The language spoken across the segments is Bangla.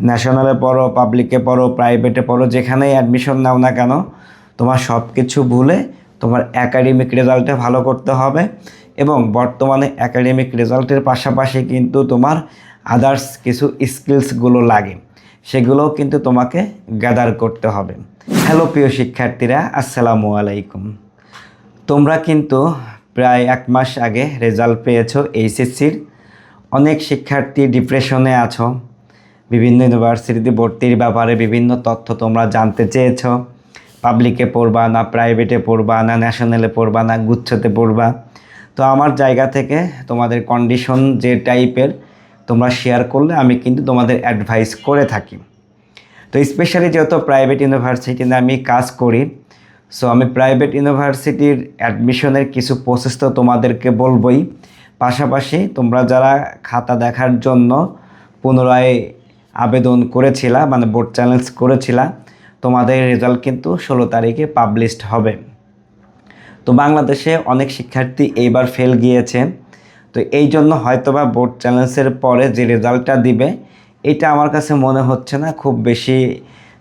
ন্যাশনালে পড়ো পাবলিকে পড়ো প্রাইভেটে পড়ো, যেখানেই অ্যাডমিশন নাও না কেন, তোমার সব কিছু ভুলে তোমার একাডেমিক রেজাল্টে ভালো করতে হবে এবং বর্তমানে একাডেমিক রেজাল্টের পাশাপাশি কিন্তু তোমার আদার্স কিছু স্কিলসগুলো লাগে, সেগুলোও কিন্তু তোমাকে গ্যাদার করতে হবে। হ্যালো প্রিয় শিক্ষার্থীরা, আসসালামু আলাইকুম। তোমরা কিন্তু প্রায় এক মাস আগে রেজাল্ট পেয়েছ, এইচএসসির। অনেক শিক্ষার্থী ডিপ্রেশনে আছো। বিভিন্ন ইউনিভার্সিটিতে ভর্তির ব্যাপারে বিভিন্ন তথ্য তোমরা জানতে চেয়েছো। পাবলিকে পড়বা, না প্রাইভেটে পড়বা, না ন্যাশনালে পড়বা, না গুচ্ছতে পড়বা। তো আমার জায়গা থেকে তোমাদের কন্ডিশন যে টাইপের তোমরা শেয়ার করলে, আমি কিন্তু তোমাদের অ্যাডভাইস করে থাকি। তো স্পেশালি যেহেতু প্রাইভেট ইউনিভার্সিটিতে আমি কাজ করি সো আমি প্রাইভেট ইউনিভার্সিটির অ্যাডমিশনের কিছু প্রসেস তো তোমাদেরকে বলবই। পাশাপাশি তোমরা যারা খাতা দেখার জন্য পুনরায় আবেদন করেছিলা মানে বোর্ড চ্যালেঞ্জ করেছিলা, তোমাদের রেজাল্ট কিন্তু ষোলো তারিখে পাবলিশড হবে। তো বাংলাদেশে অনেক শিক্ষার্থী এইবার ফেল গিয়েছে। তো এই জন্য হয়তোবা বোর্ড চ্যালেঞ্জের পরে যে রেজাল্টটা দিবে, এটা আমার কাছে মনে হচ্ছে না, খুব বেশি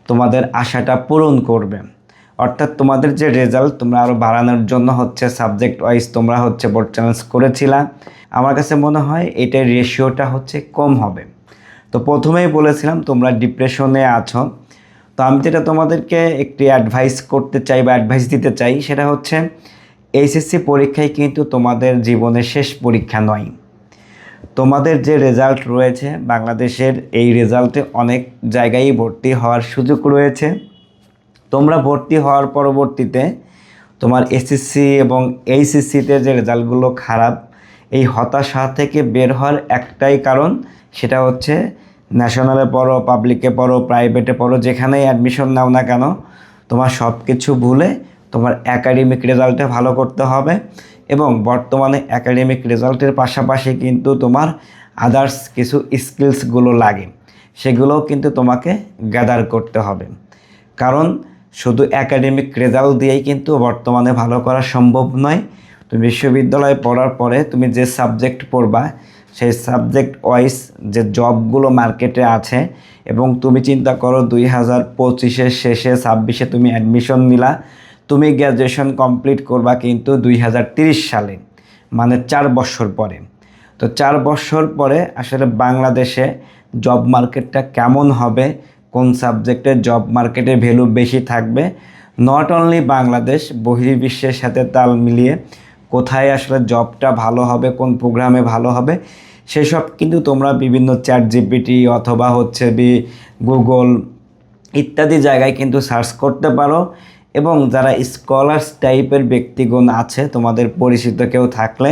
তোমাদের আশাটা পূরণ করবে। অর্থাৎ তোমাদের যে রেজাল্ট তোমরা আরও বাড়ানোর জন্য হচ্ছে সাবজেক্ট ওয়াইজ তোমরা হচ্ছে বোর্ড চ্যালেঞ্জ করেছিলা, আমার কাছে মনে হয় এটার রেশিওটা হচ্ছে কম হবে। তো প্রথমেই বলেছিলাম, তোমরা ডিপ্রেশনে আছো। তো আমি যেটা তোমাদেরকে একটি অ্যাডভাইস করতে চাই বা অ্যাডভাইস দিতে চাই, সেটা হচ্ছে এইচএসসি পরীক্ষায় কিন্তু তোমাদের জীবনের শেষ পরীক্ষা নয়। তোমাদের যে রেজাল্ট রয়েছে, বাংলাদেশের এই রেজাল্টে অনেক জায়গায় ভর্তি হওয়ার সুযোগ রয়েছে। তোমরা ভর্তি হওয়ার পরবর্তীতে তোমার এসএসসি এবং এইচএসসিতে যে রেজাল্টগুলো খারাপ, এই হতাশা থেকে বের হওয়ার একটাই কারণ, সেটা হচ্ছে ন্যাশনালে পড়ো পাবলিকে পড়ো প্রাইভেটে পড়ো, যেখানেই অ্যাডমিশন নাও না কেন, তোমার সব কিছু ভুলে তোমার একাডেমিক রেজাল্টে ভালো করতে হবে এবং বর্তমানে একাডেমিক রেজাল্টের পাশাপাশি কিন্তু তোমার আদার্স কিছু স্কিলসগুলো লাগে, সেগুলোও কিন্তু তোমাকে গ্যাদার করতে হবে। কারণ শুধু একাডেমিক রেজাল্ট দিয়েই কিন্তু বর্তমানে ভালো করা সম্ভব নয় তুমি বিশ্ববিদ্যালয়ে পড়ার পরে তুমি যে সাবজেক্ট পড়বা, সেই সাবজেক্ট ওয়াইজ যে জবগুলো মার্কেটে আছে এবং তুমি চিন্তা করো দুই হাজার পঁচিশের শেষে ছাব্বিশে তুমি অ্যাডমিশন নিলা, তুমি গ্র্যাজুয়েশন কমপ্লিট করবা কিন্তু দুই সালে মানে চার বছর পরে। তো চার বছর পরে আসলে বাংলাদেশে জব মার্কেটটা কেমন হবে, কোন সাবজেক্টে জব মার্কেটে ভ্যালু বেশি থাকবে নট অনলি বাংলাদেশ, বহির্বিশ্বের সাথে তাল মিলিয়ে কোথায় আসলে জবটা ভালো হবে, কোন প্রোগ্রামে ভালো হবে, সেসব কিন্তু তোমরা বিভিন্ন চ্যাট জিপিটি অথবা হচ্ছে বি গুগল ইত্যাদি জায়গায় কিন্তু সার্চ করতে পারো এবং যারা স্কলার্স টাইপের ব্যক্তিগণ আছে, তোমাদের পরিচিত কেউ থাকলে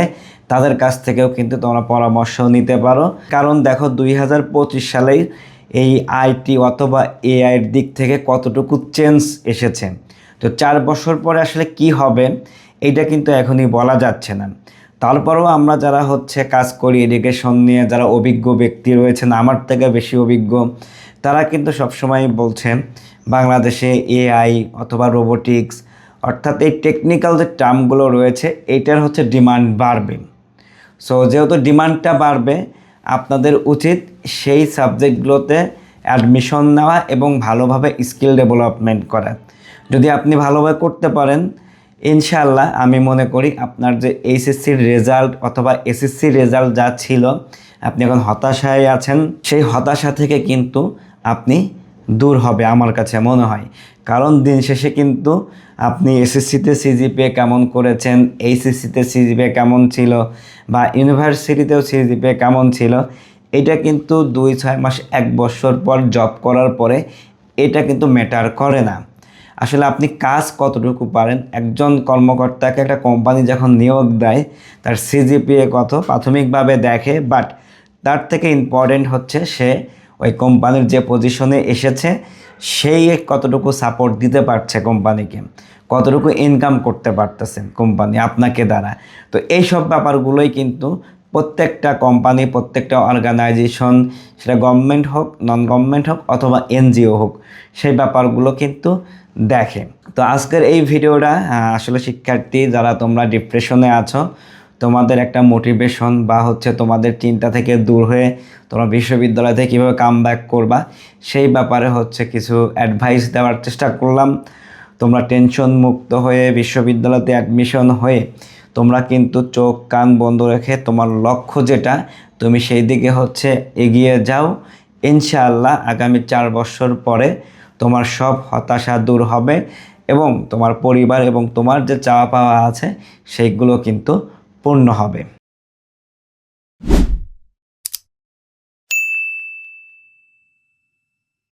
তাদের কাছ থেকেও কিন্তু তোমরা পরামর্শ নিতে পারো। কারণ দেখো দুই হাজার পঁচিশ সালেই এই আইটি অথবা এআইয়ের দিক থেকে কতটুকু চেঞ্জ এসেছে। তো চার বছর পরে আসলে কি হবে? এইটা কিন্তু এখনই বলা যাচ্ছে না। তারপরেও আমরা যারা হচ্ছে কাজ করি এডুকেশন নিয়ে যারা অভিজ্ঞ ব্যক্তি রয়েছেন, আমার থেকে বেশি অভিজ্ঞ, তারা কিন্তু সবসময় বলছেন, বাংলাদেশে এআই অথবা রোবোটিক্স অর্থাৎ এই টেকনিক্যাল যে টার্মগুলো রয়েছে এইটার হচ্ছে ডিমান্ড বাড়বে। সো যেহেতু ডিমান্ডটা বাড়বে, আপনাদের উচিত সেই সাবজেক্টগুলোতে অ্যাডমিশন নেওয়া এবং ভালোভাবে স্কিল ডেভেলপমেন্ট করা। যদি আপনি ভালোভাবে করতে পারেন ইনশাআল্লাহ আমি মনে করি আপনার যে এইচএসসির রেজাল্ট অথবা এসএসসির রেজাল্ট যা ছিল, আপনি এখন হতাশায় আছেন, সেই হতাশা থেকে কিন্তু আপনি দূর হবে আমার কাছে মনে হয়। কারণ দিন শেষে কিন্তু আপনি এসএসসিতে সিজিপিএ কেমন করেছেন, এইচএসসিতে সিজিপিএ কেমন ছিল বা ইউনিভার্সিটিতেও সিজিপিএ কেমন ছিল, এটা কিন্তু দুই, ছয় মাস, এক বছর পর জব করার পরে এটা কিন্তু ম্যাটার করে না। আসলে আপনি কাজ কতটুকু পারেন? একজন কর্মকর্তাকে একটা কোম্পানি যখন নিয়োগ দেয়, তার সিজিপিএ কত? প্রাথমিকভাবে দেখে বাট তার থেকে ইম্পর্টেন্ট হচ্ছে সে ওই কোম্পানির যে পজিশনে এসেছে, সেই কতটুকু সাপোর্ট দিতে পারছে কোম্পানিকে? কতটুকু ইনকাম করতে পারতেছে কোম্পানি আপনাকে দ্বারা? তো এই সব ব্যাপারগুলোই কিন্তু প্রত্যেকটা কোম্পানি, প্রত্যেকটা অর্গানাইজেশন সেটা গভর্নমেন্ট হোক নন গভর্নমেন্ট হোক, অথবা এনজিও হোক, সেই ব্যাপারগুলো কিন্তু দেখে। তো আজকের এই ভিডিওটা আসলে শিক্ষার্থী যারা তোমরা ডিপ্রেশনে আছো, তোমাদের একটা মোটিভেশন বা হচ্ছে তোমাদের চিন্তা থেকে দূর হয়ে তোমরা বিশ্ববিদ্যালয় থেকে কীভাবে কাম ব্যাক করবা, সেই ব্যাপারে হচ্ছে কিছু অ্যাডভাইস দেওয়ার চেষ্টা করলাম। তোমরা টেনশন মুক্ত হয়ে বিশ্ববিদ্যালয়তে অ্যাডমিশন হয়ে তোমরা কিন্তু চোখ, কান বন্ধ রেখে তোমার লক্ষ্য যেটা, তুমি সেই দিকে হচ্ছে এগিয়ে যাও। ইনশাআল্লাহ আগামী চার বছর পরে তোমার সব হতাশা দূর হবে এবং তোমার পরিবার এবং তোমার যে চাওয়া পাওয়া আছে, সেইগুলো কিন্তু পূর্ণ হবে।